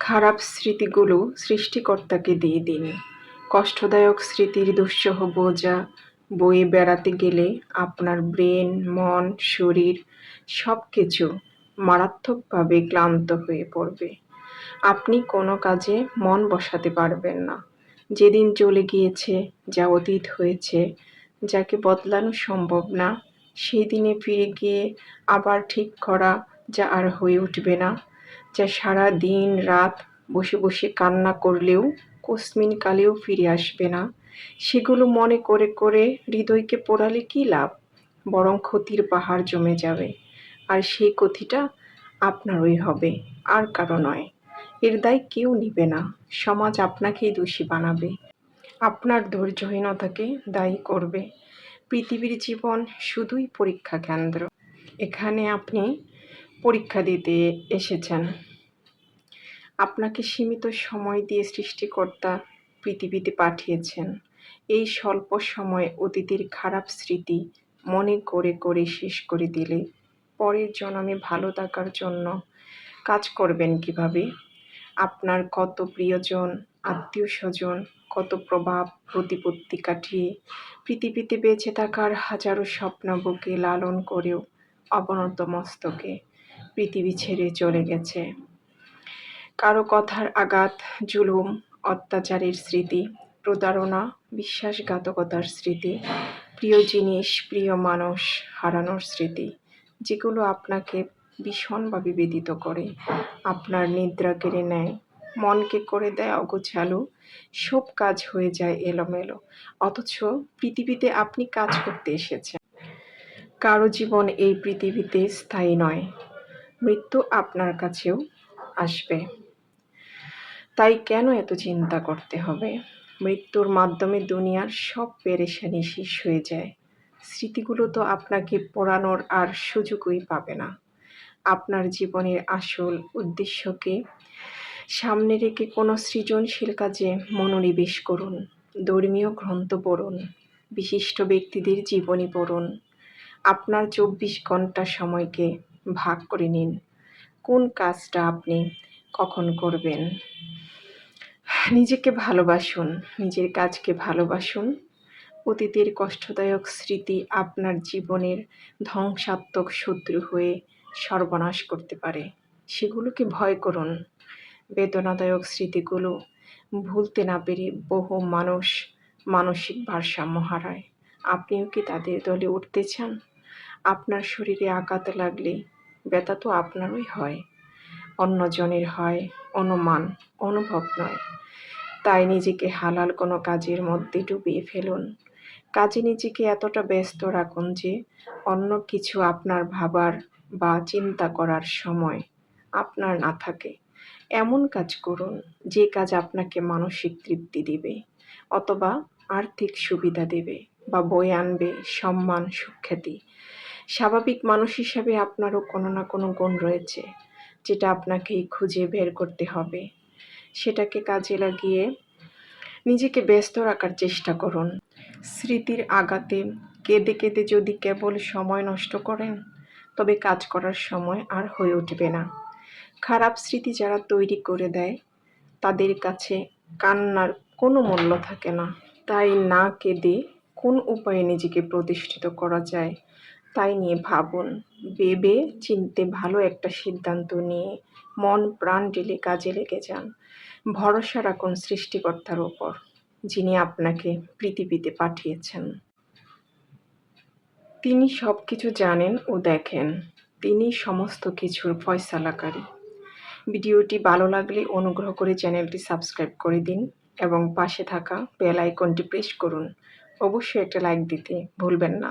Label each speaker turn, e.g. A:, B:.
A: খারাপ স্মৃতিগুলো সৃষ্টিকর্তাকে দিয়ে দিন। কষ্টদায়ক স্মৃতির দুঃসহ বোঝা বয়ে বেড়াতে গেলে আপনার ব্রেন, মন, শরীর সব কিছু মারাত্মকভাবে ক্লান্ত হয়ে পড়বে। আপনি কোনো কাজে মন বসাতে পারবেন না। যেদিন চলে গিয়েছে, যা অতীত হয়েছে, যাকে বদলানো সম্ভব না সেই দিনে ফিরে গিয়ে আবার ঠিক করা যা আর হয়ে উঠবে না যা সারা দিন রাত বসে বসে কান্না করলেও কসমিন কালেও ফিরে আসবে না। সেগুলো মনে করে করে হৃদয়কে পোড়ালে কী লাভ? বরং ক্ষতির পাহাড় জমে যাবে। আর সেই ক্ষতিটা আপনারই হবে, আর কারও নয়। এর দায় কেউ নিবে না, সমাজ আপনাকেই দোষী বানাবে। আপনার ধৈর্যহীনতাকে দায়ী করবে। পৃথিবীর জীবন শুধুই পরীক্ষা কেন্দ্র। এখানে আপনি পরীক্ষা দিতে এসেছেন। আপনাকে সীমিত সময় দিয়ে সৃষ্টিকর্তা পৃথিবীতে পাঠিয়েছেন। এই স্বল্প সময়ে অতীতের খারাপ স্মৃতি মনে করে করে শেষ করে দিলে পরের জন্মে ভালো থাকার জন্য কাজ করবেন কীভাবে? আপনার কত প্রিয়জন আত্মীয় স্বজন কত প্রভাব, প্রতিপত্তি কাটিয়ে পৃথিবীতে বেঁচে থাকার হাজারো স্বপ্ন বুকে লালন করেও অবনত মস্তকে পৃথিবী ছেড়ে চলে গেছে। কারও কথার আঘাত, জুলুম, অত্যাচারের স্মৃতি, প্রতারণা, বিশ্বাসঘাতকতার স্মৃতি, প্রিয় জিনিস, প্রিয় মানুষ হারানোর স্মৃতি, যেগুলো আপনাকে ভীষণভাবে বেদিত করে। আপনার নিদ্রা কেড়ে নেয়, মনকে করে দেয় অগোছালো, সব কাজ হয়ে যায় এলোমেলো, অথচ পৃথিবীতে আপনি কাজ করতে এসেছেন। কারও জীবন এই পৃথিবীতে স্থায়ী নয়। মৃত্যু আপনার কাছেও আসবে। তাই কেন এত চিন্তা করতে হবে? মৃত্যুর মাধ্যমে দুনিয়ার সব পেরেশানি শেষ হয়ে যায়। স্মৃতিগুলো তো আপনাকে পড়ানোর আর সুযোগই পাবে না। আপনার জীবনের আসল উদ্দেশ্যকে সামনে রেখে কোনো সৃজনশীল কাজে মনোনিবেশ করুন। ধর্মীয় গ্রন্থ পড়ুন, বিশিষ্ট ব্যক্তিদের জীবনী পড়ুন। আপনার চব্বিশ ঘণ্টা সময়কে ভাগ করে নিন। কোন কাজটা আপনি কখন করবেন? নিজেকে ভালোবাসুন, নিজের কাজকে ভালোবাসুন। অতীতের কষ্টদায়ক স্মৃতি আপনার জীবনের ধ্বংসাত্মক শত্রু হয়ে সর্বনাশ করতে পারে। সেগুলোকে ভয় করুন। বেদনাদায়ক স্মৃতিগুলো ভুলতে না পেরে বহু মানুষ মানসিক ভারসাম্য হারায়। আপনিও কি তাদের দলে উঠতে চান? আপনার শরীরে আঘাত লাগলে ব্যথা তো আপনারই হয়। অন্যজনের হয়, অনুমান, অনুভব নয়। তাই নিজেকে হালাল কোনো কাজের মধ্যে ডুবিয়ে ফেলুন। কাজে নিজেকে এতটা ব্যস্ত রাখুন যে, অন্য কিছু আপনার ভাবার বা চিন্তা করার সময় আপনার না থাকে। এমন কাজ করুন, যে কাজ আপনাকে মানসিক তৃপ্তি দেবে অথবা আর্থিক সুবিধা দেবে বা বয়ে আনবে সম্মান, সুখ্যাতি। স্বাভাবিক মানুষ হিসাবে আপনারও কোনো না কোনো গুণ রয়েছে, যেটা আপনাকেই খুঁজে বের করতে হবে। সেটাকে কাজে লাগিয়ে নিজেকে ব্যস্ত রাখার চেষ্টা করুন। স্মৃতির আঘাতে কেঁদে কেঁদে যদি কেবল সময় নষ্ট করেন, তবে কাজ করার সময় আর হয়ে উঠবে না। খারাপ স্মৃতি যারা তৈরি করে দেয়, তাদের কাছে কান্নার কোনো মূল্য থাকে না। তাই না কেঁদে কোন উপায়ে নিজেকে প্রতিষ্ঠিত করা যায় তাই নিয়ে ভাবুন। ভেবে চিনতে ভালো একটা সিদ্ধান্ত নিয়ে মন প্রাণ ঢেলে কাজে লেগে যান। ভরসা রাখুন সৃষ্টিকর্তার ওপর, যিনি আপনাকে পৃথিবীতে পাঠিয়েছেন। তিনি সব কিছু জানেন ও দেখেন। তিনি সমস্ত কিছুর ফয়সালাকারী। ভিডিওটি ভালো লাগলে অনুগ্রহ করে চ্যানেলটি সাবস্ক্রাইব করে দিন এবং পাশে থাকা বেল আইকনটি প্রেস করুন। অবশ্যই একটা লাইক দিতে ভুলবেন না।